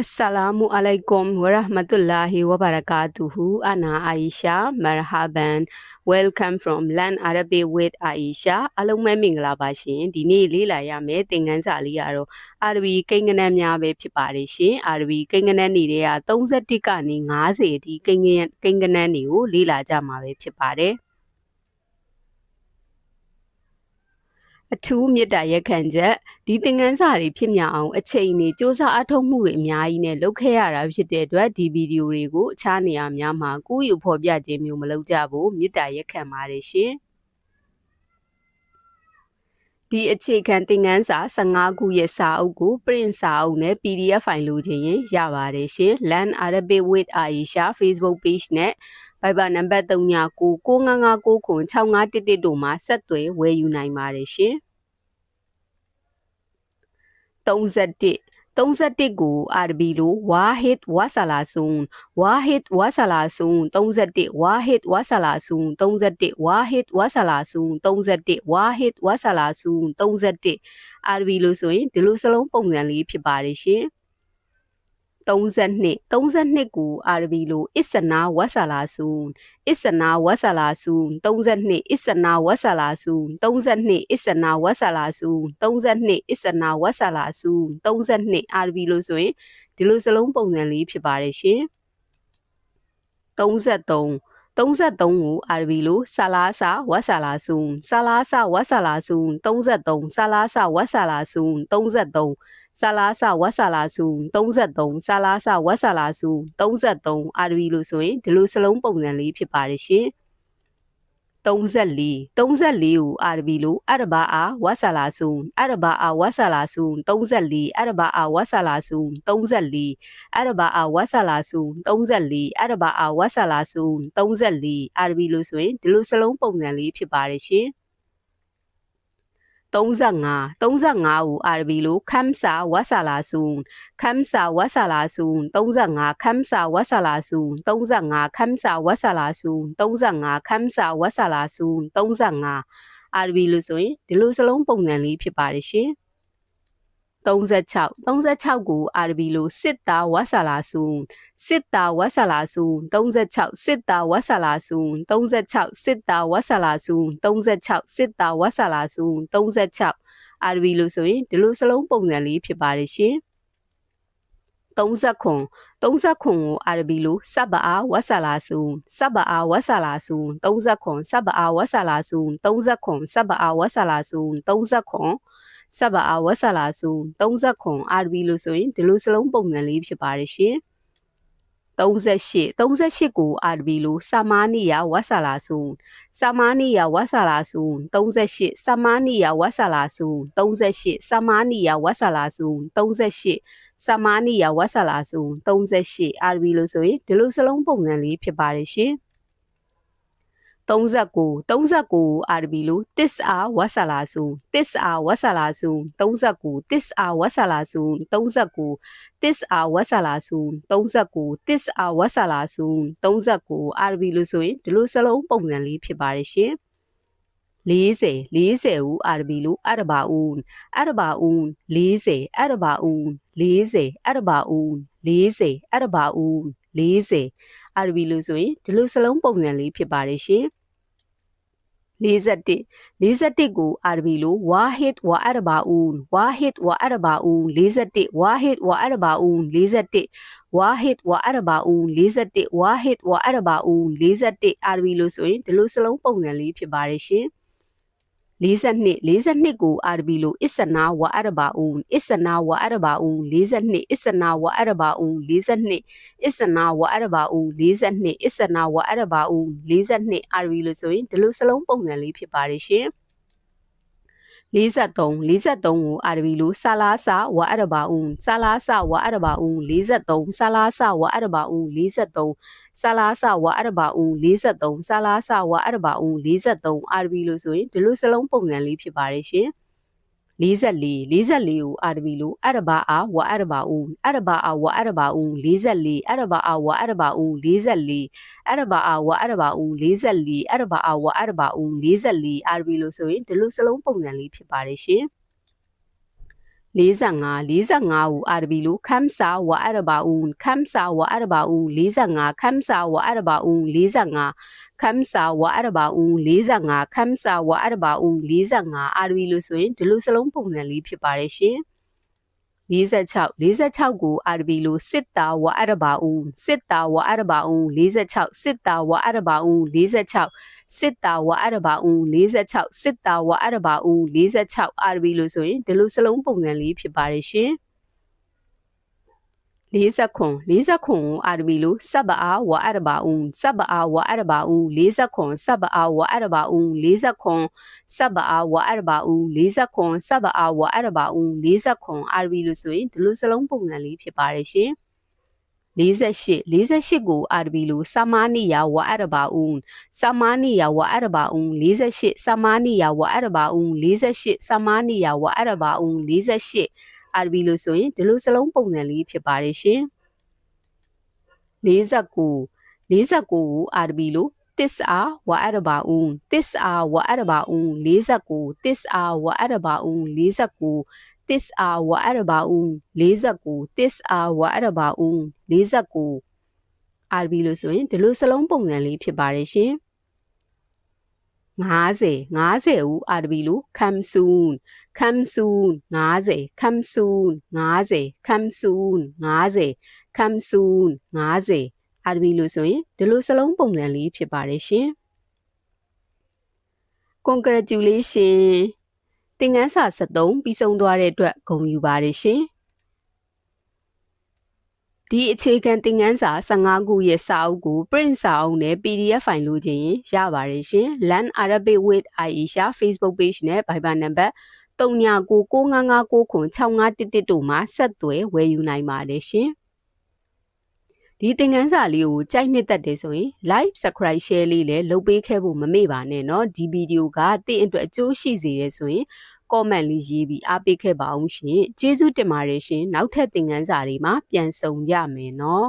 အစ္စလာမူအလိုင်ကွမ်ဝရဟမတုလာဟီဝဘရကာတူဟူအနာအာယီရှာမရဟာဘန် welcome from land arabic with aisha အလုံးမဲမင်္ဂလာပါရှင်ဒီနေ့လေ့လာရမယ့်သင်ခန်းစာလေးကတော့အာရဘီကိန်းဂဏန်းများပဲဖြစ်ပါတယ်ရှင်အာရဘီကိန်းဂဏန်းတွေက31ကနေ50အထိကိန်းဂဏန်းကိန်းဂဏန်းတွေကိုလေ့လာကြမှာပဲဖြစ်ပါတယ် အထူးမေတ္တာရက်ခံချက်ဒီသင်ခန်းစာတွေဖြစ်မြောက်အောင်အချိန်နဲ့စ조사အထောက်မှုတွေအများကြီးနဲ့လုပ်ခဲ့ရတာဖြစ်တဲ့အတွက်ဒီဗီဒီယိုတွေကိုအခြားနေရာများမှာကူးယူဖော်ပြခြင်းမျိုးမလုပ်ကြဘူးမေတ္တာရက်ခံပါတယ်ရှင်ဒီအခြေခံသင်ခန်းစာ15ခုရဲ့စာအုပ်ကို print စာအုပ်နဲ့ PDF ဖိုင်လိုချင်ရင်ရပါတယ်ရှင် Learn Arabic with Aisha Facebook page နဲ့ Viber နံပါတ်3999996511တို့မှာဆက်သွယ်ဝယ်ယူနိုင်ပါတယ်ရှင်31 31ကိုအာရဘီလိုဝါဟစ်ဝါဆလာဆွန်ဝါဟစ်ဝါဆလာဆွန်31ဝါဟစ်ဝါဆလာဆွန်31ဝါဟစ်ဝါဆလာဆွန်31ဝါဟစ်ဝါဆလာဆွန်31အာရဘီလိုဆိုရင်ဒီလိုစလုံးပုံစံလေးဖြစ်ပါတယ်ရှင် 32 32ကိုအာရဘီလိုအစ္စနာဝဆလာဆူအစ္စနာဝဆလာဆူ32အစ္စနာဝဆလာဆူ32အစ္စနာဝဆလာဆူ32အစ္စနာဝဆလာဆူ32အာရဘီလိုဆိုရင်ဒီလိုစလုံးပုံစံလေးဖြစ်ပါတယ်ရှင်33 33ကိုအာရဘီလိုဆာလာဆာဝတ်ဆာလာဆူဆာလာဆာဝတ်ဆာလာဆူ33ဆာလာဆာဝတ်ဆာလာဆူ33 ဆာလာဆာဝတ်ဆာလာဆူ33ဆာလာဆာဝတ်ဆာလာဆူ33အာရဘီလိုဆိုရင်ဒီလိုစလုံးပုံစံလေးဖြစ်ပါတယ်ရှင်34 34ကိုအာရဘီလိုအရဘာအာဝါဆာလာဆူအရဘာအာဝါဆာလာဆူ34အရဘာအာဝါဆာလာဆူ34အရဘာအာဝါဆာလာဆူ34အရဘာအာဝါဆာလာဆူ34အာရဘီလိုဆိုရင်ဒီလိုစလုံးပုံစံလေးဖြစ်ပါတယ်ရှင် 35 35ကိုအာရဘီလိုခမ်ဆာဝါဆာလာဆူခမ်ဆာဝါဆာလာဆူ35ခမ်ဆာဝါဆာလာဆူ35ခမ်ဆာဝါဆာလာဆူ35ခမ်ဆာဝါဆာလာဆူ35အာရဘီလိုဆိုရင်ဒီလိုစလုံးပုံစံလေးဖြစ်ပါတယ်ရှင် 36 36ကိုအာရဘီလိုစစ်တာဝါဆာလာဆူစစ်တာဝါဆာလာဆူ36စစ်တာဝါဆာလာဆူ36စစ်တာဝါဆာလာဆူ36စစ်တာဝါဆာလာဆူ36အာရဘီလိုဆိုရင်ဒီလိုစလုံးပုံစံလေးဖြစ်ပါတယ်ရှင်30ခွန်30ခွန်ကိုအာရဘီလိုဆပ်ဘာအာဝဆလာဆူဆပ်ဘာအာဝဆလာဆူ30ခွန်ဆပ်ဘာအာဝဆလာဆူ30ခွန်ဆပ်ဘာအာဝဆလာဆူ30ခွန် ဆပ်ဘာအာဝဆလာဆူ30ခွန်အာရဘီလိုဆိုရင်ဒီလိုစလုံးပုံစံလေးဖြစ်ပါတယ်ရှင်38 38ကိုအာရဘီလိုဆာမာနီယာဝါဆာလာဆူဆာမာနီယာဝါဆာလာဆူ38ဆာမာနီယာဝါဆာလာဆူ38ဆာမာနီယာဝါဆာလာဆူ38ဆာမာနီယာဝါဆာလာဆူ38အာရဘီလိုဆိုရင်ဒီလိုစလုံးပုံစံလေးဖြစ်ပါတယ်ရှင် 39 39အာရဘီလိုတစ်အာဝဆလာဆူတစ်အာဝဆလာဆူ39တစ်အာဝဆလာဆူ39တစ်အာဝဆလာဆူ39တစ်အာဝဆလာဆူ39အာရဘီလိုဆိုရင်ဒီလိုစလုံးပုံစံလေးဖြစ်ပါတယ်ရှင်40 40ဦးအာရဘီလိုအရဘာဦးအရဘာဦး40အရဘာဦး40အရဘာဦး40အရဘာဦး40အာရဘီလိုဆိုရင်ဒီလိုစလုံးပုံစံလေးဖြစ်ပါတယ်ရှင် 41 41ကိုအာရဘီလိုဝါဟစ်ဝါအရဘာဦးဝါဟစ်ဝါအရဘာဦး41ဝါဟစ်ဝါအရဘာဦး41ဝါဟစ်ဝါအရဘာဦး41ဝါဟစ်ဝါအရဘာဦး41အာရဘီလိုဆိုရင်ဒီလိုစလုံးပုံစံလေးဖြစ်ပါတယ်ရှင် 42 42ကိုအာရဘီလိုအစ္စနာဝအရဘာဦးအစ္စနာဝအရဘာဦး42အစ္စနာဝအရဘာဦး42အစ္စနာဝအရဘာဦး42အစ္စနာဝအရဘာဦး42အာရဘီလိုဆိုရင်ဒီလိုစလုံးပုံစံလေးဖြစ်ပါတယ်ရှင် 43 43ကိုအာရဘီလိုဆာလာဆာဝအရဘာဦးဆာလာဆာဝအရဘာဦး43ဆာလာဆာဝအရဘာဦး43ဆာလာဆာဝါအရဘာဦး43ဆာလာဆာဝါအရဘာဦး43အာရဘီလို့ဆိုရင်ဒီလိုစလုံးပုံစံလေးဖြစ်ပါတယ်ရှင် 44 44ကိုအာရဘီလိုအရဘာအာဝါအရဘာဦးအရဘာအာဝါအရဘာဦး44အရဘာအာဝါအရဘာဦး44အရဘာအာဝါအရဘာဦး44အရဘာအာဝါအရဘာဦး44အာရဘီလို့ဆိုရင်ဒီလိုစလုံးပုံစံလေးဖြစ်ပါတယ်ရှင် 45 45ဦးအာရဘီလိုခမ်ဆာဝါအရဘာဦးခမ်ဆာဝါအရဘာဦး45ခမ်ဆာဝါအရဘာဦး45ခမ်ဆာဝါအရဘာဦး45ခမ်ဆာဝါအရဘာဦး45အာရဘီလိုဆိုရင်ဒီလိုစလုံးပုံစံလေးဖြစ်ပါတယ်ရှင် 46 46ကိုအာရဘီလိုစစ်တာဝါအရဘာဦးစစ်တာဝါအရဘာဦး46စစ်တာဝါအရဘာဦး46စစ်တာဝအရဘာဦး46စစ်တာဝအရဘာဦး46အာရဘီလို့ဆိုရင်ဒီလိုစလုံးပုံစံလေးဖြစ်ပါတယ်ရှင် 40ခွန်40ခွန်ကိုအာရဘီလိုစဘအာဝအရဘာဦးစဘအာဝအရဘာဦး40ခွန်စဘအာဝအရဘာဦး40ခွန်စဘအာဝအရဘာဦး40ခွန်စဘအာဝအရဘာဦး40ခွန်အာရဘီလို့ဆိုရင်ဒီလိုစလုံးပုံစံလေးဖြစ်ပါတယ်ရှင်48 48ကိုအာရဘီလိုဆာမာနီယာဝါအရဘာဦးဆာမာနီယာဝါအရဘာဦး48ဆာမာနီယာဝါအရဘာဦး48ဆာမာနီယာဝါအရဘာဦး48 အာရဘီလိုဆိုရင်ဒီလိုစလုံးပုံစံလေးဖြစ်ပါတယ်ရှင်49 49ကိုအာရဘီလိုတစ်အာဝါအရဘာဦးတစ်အာဝါအရဘာဦး49တစ်အာဝါအရဘာဦး49 tis a wa arba un 49 tis a wa arba un 49 RB လို့ဆိုရင်ဒီလိုစလုံးပုံစံလေးဖြစ်ပါတယ်ရှင် 50 50ဦး RB လို့ come soon come soon 50 come soon 50 come soon 50 come soon 50 RB လို့ဆိုရင်ဒီလိုစလုံးပုံစံလေးဖြစ်ပါတယ်ရှင် congratulation သင်ခန်းစာ73ပြီးဆုံးသွားတဲ့အတွက်ဂုဏ်ယူပါတယ်ရှင်။ ဒီအခြေခံသင်ခန်းစာ15ခုရဲ့စာအုပ်ကို print စာအုပ်နဲ့ PDF ဖိုင်လိုချင်ရင်ရပါတယ်ရှင်။ Learn Arabic with Aisha Facebook page နဲ့ Viber number 3999996511တို့မှာဆက်သွယ်ဝယ်ယူနိုင်ပါတယ်ရှင်။ဒီသင်ခန်းစာလေးကိုကြိုက်နှစ်သက်တယ်ဆိုရင် like subscribe share လေးလည်းလုပ်ပေးခဲ့ဖို့မမေ့ပါနဲ့เนาะဒီဗီဒီယိုကတင့်အတွက်အကျိုးရှိစေတယ်ဆိုရင် comment လေးရေးပြီးအားပေးခဲ့ပါအောင်ရှင်ကျေးဇူးတင်ပါတယ်ရှင်နောက်ထပ်သင်ခန်းစာတွေမှာပြန်ဆုံကြမယ်နော်